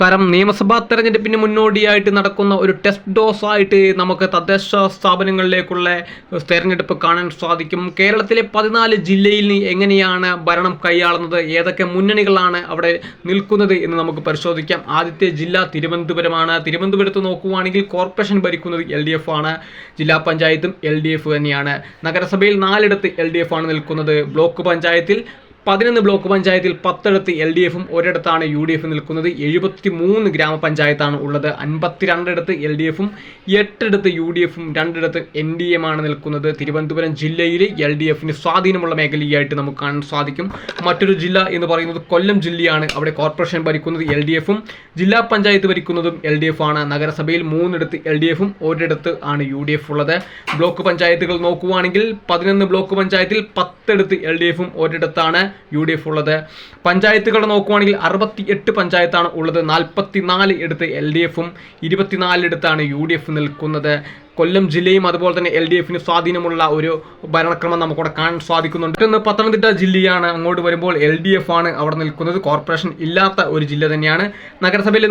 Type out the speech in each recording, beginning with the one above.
നമസ്കാരം. നിയമസഭാ തെരഞ്ഞെടുപ്പിന് മുന്നോടിയായിട്ട് നടക്കുന്ന ഒരു ടെസ്റ്റ് ഡോസ് ആയിട്ട് നമുക്ക് തദ്ദേശ സ്ഥാപനങ്ങളിലേക്കുള്ള തെരഞ്ഞെടുപ്പ് കാണാൻ സാധിക്കും. കേരളത്തിലെ പതിനാല് ജില്ലയിൽ എങ്ങനെയാണ് ഭരണം കൈയാളുന്നത്? ഏതൊക്കെ മുന്നണികളാണ് അവിടെ നിൽക്കുന്നത് എന്ന് നമുക്ക് പരിശോധിക്കാം. ആദ്യത്തെ ജില്ല തിരുവനന്തപുരമാണ്. തിരുവനന്തപുരത്ത് നോക്കുകയാണെങ്കിൽ കോർപ്പറേഷൻ ഭരിക്കുന്നത് എൽ ഡി എഫ് ആണ്. ജില്ലാ പഞ്ചായത്തും എൽ ഡി എഫ് തന്നെയാണ്. നഗരസഭയിൽ നാലിടത്ത് എൽ ഡി എഫ് ആണ് നിൽക്കുന്നത്. ബ്ലോക്ക് പഞ്ചായത്തിൽ പതിനൊന്ന് ബ്ലോക്ക് പഞ്ചായത്തിൽ പത്തിടത്ത് എൽ ഡി എഫും ഒരിടത്താണ് യു ഡി എഫ് നിൽക്കുന്നത്. എഴുപത്തി മൂന്ന് ഗ്രാമപഞ്ചായത്താണ് ഉള്ളത്. അൻപത്തിരണ്ടിടത്ത് എൽ ഡി എഫും എട്ടിടത്ത് യു ഡി എഫും രണ്ടിടത്ത് എൻ ഡി എമാണ് നിൽക്കുന്നത്. തിരുവനന്തപുരം ജില്ലയിൽ എൽ ഡി എഫിന് സ്വാധീനമുള്ള മേഖലയായിട്ട് നമുക്ക് കാണാൻ സാധിക്കും. മറ്റൊരു ജില്ല എന്ന് പറയുന്നത് കൊല്ലം ജില്ലയാണ്. അവിടെ കോർപ്പറേഷൻ ഭരിക്കുന്നത് എൽ ഡി എഫും ജില്ലാ പഞ്ചായത്ത് ഭരിക്കുന്നതും എൽ ഡി എഫ് ആണ് നഗരസഭയിൽ മൂന്നിടത്ത് എൽ ഡി എഫും ഒരിടത്ത് ആണ് യു ഡി എഫ് ഉള്ളത്. ബ്ലോക്ക് പഞ്ചായത്തുകൾ നോക്കുകയാണെങ്കിൽ പതിനൊന്ന് ബ്ലോക്ക് പഞ്ചായത്തിൽ പത്തിടത്ത് എൽ ഡി എഫും ഒരിടത്താണ് യു ഡി എഫ് ഉള്ളത്. പഞ്ചായത്തുകൾ നോക്കുവാണെങ്കിൽ അറുപത്തി എട്ട് പഞ്ചായത്താണ് ഉള്ളത്. നാൽപ്പത്തി നാല് എടുത്ത് എൽ ഡി എഫും ഇരുപത്തിനാലെടുത്താണ് യു ഡി എഫ് നിൽക്കുന്നത്. കൊല്ലം ജില്ലയും അതുപോലെ തന്നെ എൽ ഡി എഫിന് സ്വാധീനമുള്ള ഒരു ഭരണക്രമം നമുക്കവിടെ കാണാൻ സാധിക്കുന്നുണ്ട്. മറ്റൊന്ന് പത്തനംതിട്ട ജില്ലയാണ് അങ്ങോട്ട് വരുമ്പോൾ എൽ ഡി എഫ് ആണ് അവിടെ നിൽക്കുന്നത്. കോർപ്പറേഷൻ ഇല്ലാത്ത ഒരു ജില്ല തന്നെയാണ്. നഗരസഭയിൽ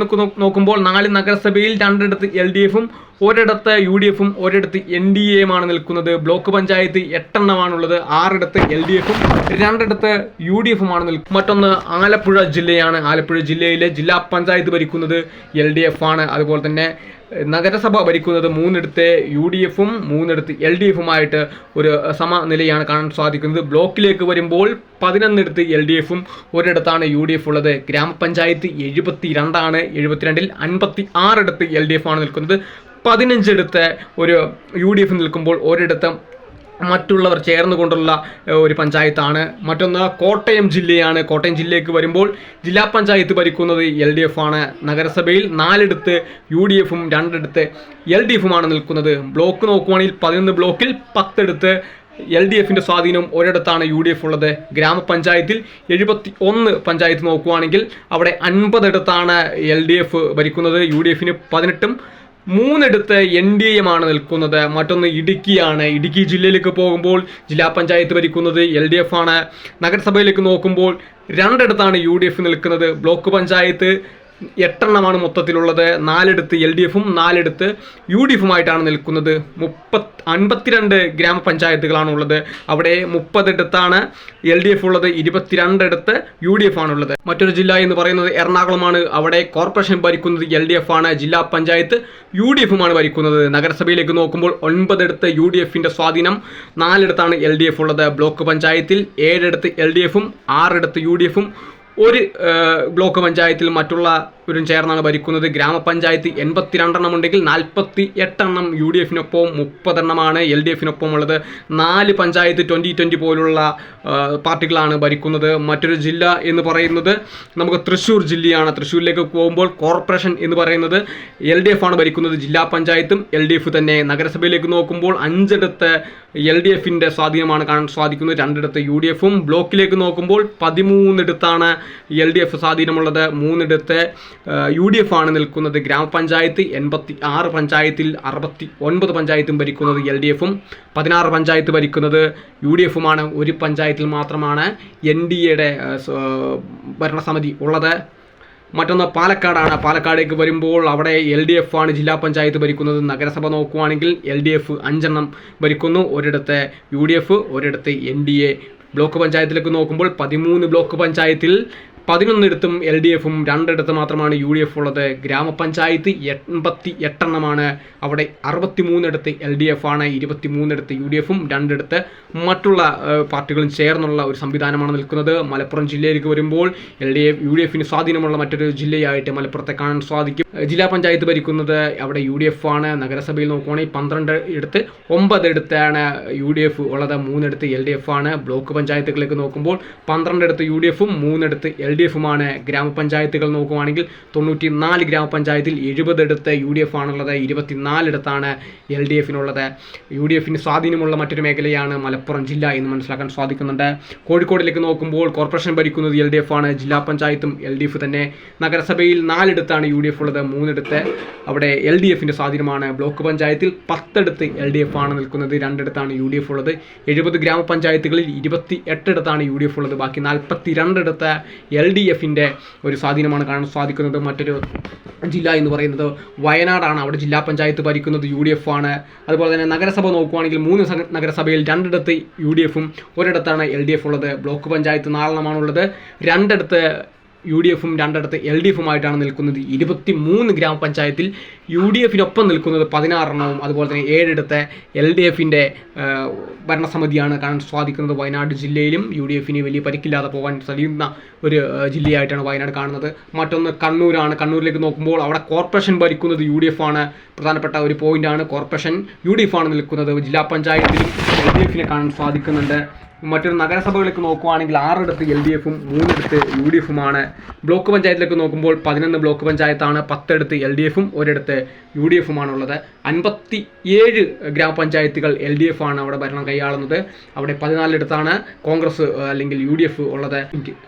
നോക്കുമ്പോൾ നാല് നഗരസഭയിൽ രണ്ടിടത്ത് എൽ ഡി എഫും ഒരിടത്ത് യു ഡി എഫും ഒരിടത്ത് എൻ ഡി എയുമാണ് നിൽക്കുന്നത്. ബ്ലോക്ക് പഞ്ചായത്ത് എട്ടെണ്ണമാണുള്ളത്. ആറിടത്ത് എൽ ഡി എഫും രണ്ടിടത്ത് യു ഡി എഫുമാണ് നിൽക്കുന്നത്. മറ്റൊന്ന് ആലപ്പുഴ ജില്ലയാണ്. ആലപ്പുഴ ജില്ലയിലെ ജില്ലാ പഞ്ചായത്ത് ഭരിക്കുന്നത് എൽ ഡി എഫ് ആണ് അതുപോലെ തന്നെ നഗരസഭ ഭരിക്കുന്നത് മൂന്നിടത്തെ യു ഡി എഫും മൂന്നിടത്ത് എൽ ഡി എഫുമായിട്ട് ഒരു സമനിലയാണ് കാണാൻ സാധിക്കുന്നത്. ബ്ലോക്കിലേക്ക് വരുമ്പോൾ പതിനൊന്നിടത്ത് എൽ ഡി എഫും ഒരിടത്താണ് യു ഡി എഫ് ഉള്ളത്. ഗ്രാമപഞ്ചായത്ത് എഴുപത്തി രണ്ടാണ് എഴുപത്തിരണ്ടിൽ അൻപത്തി ആറിടത്ത് എൽ ഡി എഫ് ആണ് നിൽക്കുന്നത്. പതിനഞ്ചിടത്ത് ഒരു യു ഡി എഫ് നിൽക്കുമ്പോൾ ഒരിടത്ത് മറ്റുള്ളവർ ചേർന്നുകൊണ്ടുള്ള കൊണ്ടുള്ള ഒരു പഞ്ചായത്താണ്. മറ്റൊന്ന് കോട്ടയം ജില്ലയാണ്. കോട്ടയം ജില്ലയ്ക്ക് വരുമ്പോൾ ജില്ലാ പഞ്ചായത്ത് ഭരിക്കുന്നത് എൽ ഡി എഫ് ആണ്. നഗരസഭയിൽ നാലിടത്ത് യു ഡി എഫും രണ്ടിടത്ത് എൽ ഡി എഫുമാണ് നിൽക്കുന്നത്. ബ്ലോക്ക് നോക്കുവാണെങ്കിൽ പതിനൊന്ന് ബ്ലോക്കിൽ പത്തെടുത്ത് എൽ ഡി എഫിന്റെ സ്വാധീനം ഒരിടത്താണ് യു ഡി എഫ് ഉള്ളത്. ഗ്രാമപഞ്ചായത്തിൽ എഴുപത്തി ഒന്ന് പഞ്ചായത്ത് നോക്കുവാണെങ്കിൽ അവിടെ അൻപതിടത്താണ് എൽ ഡി എഫ് ഭരിക്കുന്നത്. യു ഡി എഫിന് പതിനെട്ടും മൂന്നിടത്ത് എൻ ഡി എമാണ് നിൽക്കുന്നത്. മറ്റൊന്ന് ഇടുക്കിയാണ്. ഇടുക്കി ജില്ലയിലേക്ക് പോകുമ്പോൾ ജില്ലാ പഞ്ചായത്ത് ഭരിക്കുന്നത് എൽ ഡി എഫ് ആണ്. നഗരസഭയിലേക്ക് നോക്കുമ്പോൾ രണ്ടിടത്താണ് യു ഡി എഫ് നിൽക്കുന്നത്. ബ്ലോക്ക് പഞ്ചായത്ത് എട്ടെണ്ണമാണ് മൊത്തത്തിലുള്ളത്. നാലെടുത്ത് എൽ ഡി എഫും നാലെടുത്ത് യു ഡി എഫുമായിട്ടാണ് നിൽക്കുന്നത്. മുപ്പത്ത് അൻപത്തിരണ്ട് ഗ്രാമപഞ്ചായത്തുകളാണ് ഉള്ളത് അവിടെ മുപ്പതെടുത്താണ് എൽ ഡി എഫ് ഉള്ളത് ഇരുപത്തിരണ്ടിടത്ത് യു ഡി എഫ് ആണുള്ളത് മറ്റൊരു ജില്ല എന്ന് പറയുന്നത് എറണാകുളമാണ്. അവിടെ കോർപ്പറേഷൻ ഭരിക്കുന്നത് എൽ ഡി എഫ് ആണ് ജില്ലാ പഞ്ചായത്ത് യു ഡി എഫുമാണ് ഭരിക്കുന്നത്. നഗരസഭയിലേക്ക് നോക്കുമ്പോൾ ഒൻപതെടുത്ത് യു ഡി എഫിന്റെ സ്വാധീനം നാലിടത്താണ് എൽ ഡി എഫ് ഉള്ളത്. ബ്ലോക്ക് പഞ്ചായത്തിൽ ഏഴിടത്ത് എൽ ഡി എഫും ആറിടത്ത് യു ഡി എഫും ഒരു ബ്ലോക്ക് പഞ്ചായത്തിൽ മറ്റുള്ള ഒരു ചേർന്നാണ് ഭരിക്കുന്നത്. ഗ്രാമപഞ്ചായത്ത് എൺപത്തിരണ്ടെണ്ണം ഉണ്ടെങ്കിൽ നാൽപ്പത്തി എട്ടെണ്ണം യു ഡി എഫിനൊപ്പം മുപ്പതെണ്ണമാണ് എൽ ഡി എഫിനൊപ്പം ഉള്ളത്. നാല് പഞ്ചായത്ത് ട്വന്റി ട്വന്റി പോലുള്ള പാർട്ടികളാണ് ഭരിക്കുന്നത്. മറ്റൊരു ജില്ല എന്ന് പറയുന്നത് നമുക്ക് തൃശ്ശൂർ ജില്ലയാണ്. തൃശ്ശൂരിലേക്ക് പോകുമ്പോൾ കോർപ്പറേഷൻ എന്ന് പറയുന്നത് എൽ ഡി എഫ് ആണ് ഭരിക്കുന്നത്. ജില്ലാ പഞ്ചായത്തും എൽ ഡി എഫ് തന്നെ. നഗരസഭയിലേക്ക് നോക്കുമ്പോൾ അഞ്ചിടത്ത് എൽ ഡി എഫിന്റെ സ്വാധീനമാണ് കാണാൻ സാധിക്കുന്നത്. രണ്ടിടത്ത് യു ഡി എഫും ബ്ലോക്കിലേക്ക് നോക്കുമ്പോൾ പതിമൂന്നിടത്താണ് എൽ ഡി എഫ് സ്വാധീനമുള്ളത്. മൂന്നിടത്ത് യു ഡി എഫ് ആണ് നിൽക്കുന്നത് ഗ്രാമപഞ്ചായത്ത് എൺപത്തി ആറ് പഞ്ചായത്തിൽ അറുപത്തി ഒൻപത് പഞ്ചായത്തും ഭരിക്കുന്നത് എൽ ഡി എഫും പതിനാറ് പഞ്ചായത്ത് ഭരിക്കുന്നത് യു ഡി എഫുമാണ് ഒരു പഞ്ചായത്തിൽ മാത്രമാണ് എൻ ഡി എയുടെ ഭരണസമിതി ഉള്ളത്. മറ്റൊന്ന് പാലക്കാടാണ്. പാലക്കാടേക്ക് വരുമ്പോൾ അവിടെ എൽ ഡി എഫ് ആണ് ജില്ലാ പഞ്ചായത്ത് ഭരിക്കുന്നത്. നഗരസഭ നോക്കുവാണെങ്കിൽ എൽ ഡി എഫ് അഞ്ചെണ്ണം ഭരിക്കുന്നു. ഒരിടത്ത് യു ഡി എഫ് ഒരിടത്ത് എൻ ഡി എ. ബ്ലോക്ക് പഞ്ചായത്തിലേക്ക് നോക്കുമ്പോൾ പതിമൂന്ന് ബ്ലോക്ക് പഞ്ചായത്തിൽ പതിനൊന്നിടത്തും എൽ ഡി എഫും രണ്ടിടത്ത് മാത്രമാണ് യു ഡി എഫ് ഉള്ളത്. ഗ്രാമപഞ്ചായത്ത് എൺപത്തി എട്ടെണ്ണമാണ് അവിടെ അറുപത്തി മൂന്നിടത്ത് എൽ ഡി എഫ് ആണ് ഇരുപത്തി മൂന്നിടത്ത് യു ഡി എഫും രണ്ടിടത്ത് മറ്റുള്ള പാർട്ടികളും ചേർന്നുള്ള ഒരു സംവിധാനമാണ് നിൽക്കുന്നത്. മലപ്പുറം ജില്ലയിലേക്ക് വരുമ്പോൾ L D F U D എഫിന് സ്വാധീനമുള്ള മറ്റൊരു ജില്ലയായിട്ട് മലപ്പുറത്തെ കാണാൻ സാധിക്കും. ജില്ലാ പഞ്ചായത്ത് ഭരിക്കുന്നത് അവിടെ യു ഡി എഫ് ആണ് നഗരസഭയിൽ നോക്കുവാണെങ്കിൽ പന്ത്രണ്ട് ഇടത്ത് ഒമ്പത് ഇടത്താണ് യു ഡി എഫ് ഉള്ളത്. മൂന്നിടത്ത് എൽ ഡി എഫ് ആണ് ബ്ലോക്ക് പഞ്ചായത്തുകളിലേക്ക് നോക്കുമ്പോൾ പന്ത്രണ്ടിടത്ത് യു ഡി എഫും മൂന്നിടത്ത് എൽ ഡി എഫുമാണ് ഗ്രാമപഞ്ചായത്തുകൾ നോക്കുവാണെങ്കിൽ തൊണ്ണൂറ്റി നാല് ഗ്രാമപഞ്ചായത്തിൽ എഴുപതിടത്ത് യു ഡി എഫ് ആണുള്ളത് ഇരുപത്തിനാലിടത്താണ് എൽ ഡി എഫിനുള്ളത്. യു ഡി എഫിന് സ്വാധീനമുള്ള മറ്റൊരു മേഖലയാണ് മലപ്പുറം ജില്ല എന്ന് മനസ്സിലാക്കാൻ സാധിക്കുന്നുണ്ട്. കോഴിക്കോടിലേക്ക് നോക്കുമ്പോൾ കോർപ്പറേഷൻ ഭരിക്കുന്നത് എൽ ഡി എഫ് ആണ് ജില്ലാ പഞ്ചായത്തും എൽ ഡി എഫ് തന്നെ. നഗരസഭയിൽ നാലിടത്താണ് യു ഡി എഫ് ഉള്ളത് മൂന്നിടത്ത് അവിടെ എൽ ഡി എഫിന്റെ സ്വാധീനമാണ്. ബ്ലോക്ക് പഞ്ചായത്തിൽ പത്തെടുത്ത് എൽ ഡി എഫ് ആണ് നിൽക്കുന്നത് രണ്ടിടത്താണ് യു ഡി എഫ് ഉള്ളത് എഴുപത് ഗ്രാമപഞ്ചായത്തുകളിൽ ഇരുപത്തി എട്ടിടത്താണ് യു ഡി എഫ് ഉള്ളത് ബാക്കി നാൽപ്പത്തി രണ്ടിടത്ത് എൽ ഡി എഫിന്റെ ഒരു സ്വാധീനമാണ് കാണാൻ സാധിക്കുന്നത്. മറ്റൊരു ജില്ല എന്ന് പറയുന്നത് വയനാടാണ്. അവിടെ ജില്ലാ പഞ്ചായത്ത് ഭരിക്കുന്നത് യു ഡി എഫ് ആണ്. അതുപോലെ തന്നെ നഗരസഭ നോക്കുവാണെങ്കിൽ മൂന്ന് നഗരസഭയിൽ രണ്ടിടത്ത് യു ഡി എഫും ഒരിടത്താണ് എൽ ഡി എഫ് ഉള്ളത്. ബ്ലോക്ക് പഞ്ചായത്ത് നാലെണ്ണമാണുള്ളത് രണ്ടിടത്ത് യു ഡി എഫും രണ്ടിടത്ത് എൽ ഡി എഫുമായിട്ടാണ് നിൽക്കുന്നത്. ഇരുപത്തി മൂന്ന് ഗ്രാമപഞ്ചായത്തിൽ യു ഡി എഫിനൊപ്പം നിൽക്കുന്നത് പതിനാറെണ്ണവും അതുപോലെ തന്നെ ഏഴിടത്തെ എൽ ഡി എഫിന്റെ ഭരണസമിതിയാണ് കാണാൻ സാധിക്കുന്നത് വയനാട് ജില്ലയിലും. യു ഡി എഫിന് വലിയ പരിക്കില്ലാതെ പോകാൻ കഴിയുന്ന ഒരു ജില്ലയായിട്ടാണ് വയനാട് കാണുന്നത്. മറ്റൊന്ന് കണ്ണൂരാണ്. കണ്ണൂരിലേക്ക് നോക്കുമ്പോൾ അവിടെ കോർപ്പറേഷൻ ഭരിക്കുന്നത് യു ഡി എഫ് ആണ് പ്രധാനപ്പെട്ട ഒരു പോയിന്റാണ് കോർപ്പറേഷൻ യു ഡി എഫ് ആണ് നിൽക്കുന്നത്. ജില്ലാ പഞ്ചായത്തിലും എൽ ഡി എഫിനെ കാണാൻ സാധിക്കുന്നുണ്ട്. മറ്റൊരു നഗരസഭകളിലേക്ക് നോക്കുവാണെങ്കിൽ ആറിടത്ത് എൽ ഡി എഫും മൂന്നിടത്ത് യു ഡി എഫുമാണ്. ബ്ലോക്ക് പഞ്ചായത്തിലേക്ക് നോക്കുമ്പോൾ പതിനൊന്ന് ബ്ലോക്ക് പഞ്ചായത്താണ് പത്തെടുത്ത് എൽ ഡി എഫും ഒരിടത്ത് യു ഡി എഫുമാണുള്ളത്. അൻപത്തി ഏഴ് ഗ്രാമപഞ്ചായത്തുകൾ എൽ ഡി എഫ് ആണ് അവിടെ ഭരണം കൈയാളുന്നത്. അവിടെ പതിനാലിടത്താണ് കോൺഗ്രസ് അല്ലെങ്കിൽ യു ഡി എഫ് ഉള്ളത്.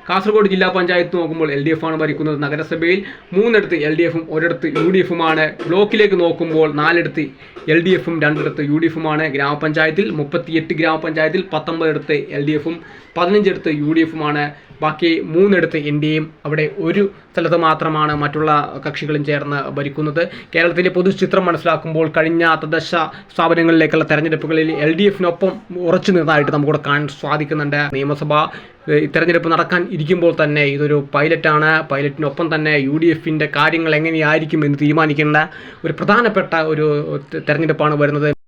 കാസർഗോഡ് ജില്ലാ പഞ്ചായത്ത് നോക്കുമ്പോൾ എൽ ഡി എഫ് ആണ് ഭരിക്കുന്നത് നഗരസഭയിൽ. മൂന്നിടത്ത് എൽ ഡി എഫും ഒരിടത്ത് യു ഡി എഫുമാണ്. ബ്ലോക്കിലേക്ക് നോക്കുമ്പോൾ നാലിടത്ത് എൽ ഡി എഫും രണ്ടിടത്ത് യു ഡി എഫുമാണ്. ഗ്രാമപഞ്ചായത്തിൽ മുപ്പത്തിയെട്ട് ഗ്രാമപഞ്ചായത്തിൽ പത്തൊമ്പതിടത്ത് എൽ ഡി എഫും പതിനഞ്ചിടത്ത് യു ഡി എഫുമാണ് ബാക്കി മൂന്നിടത്ത് എൻ ഡി എയും അവിടെ ഒരു സ്ഥലത്ത് മാത്രമാണ് മറ്റുള്ള കക്ഷികളും ചേർന്ന് ഭരിക്കുന്നത്. കേരളത്തിലെ പൊതുചിത്രം മനസ്സിലാക്കുമ്പോൾ കഴിഞ്ഞ തദ്ദേശ സ്ഥാപനങ്ങളിലേക്കുള്ള തെരഞ്ഞെടുപ്പുകളിൽ എൽ ഡി എഫിനൊപ്പം ഉറച്ചു നിന്നതായിട്ട് നമുക്കിവിടെ കാണാൻ സാധിക്കുന്നുണ്ട്. നിയമസഭ തിരഞ്ഞെടുപ്പ് നടക്കാൻ ഇരിക്കുമ്പോൾ തന്നെ ഇതൊരു പൈലറ്റാണ്. പൈലറ്റിനൊപ്പം തന്നെ യു ഡി എഫിന്റെ കാര്യങ്ങൾ എങ്ങനെയായിരിക്കും എന്ന് തീരുമാനിക്കേണ്ട ഒരു പ്രധാനപ്പെട്ട ഒരു തെരഞ്ഞെടുപ്പാണ് വരുന്നത്.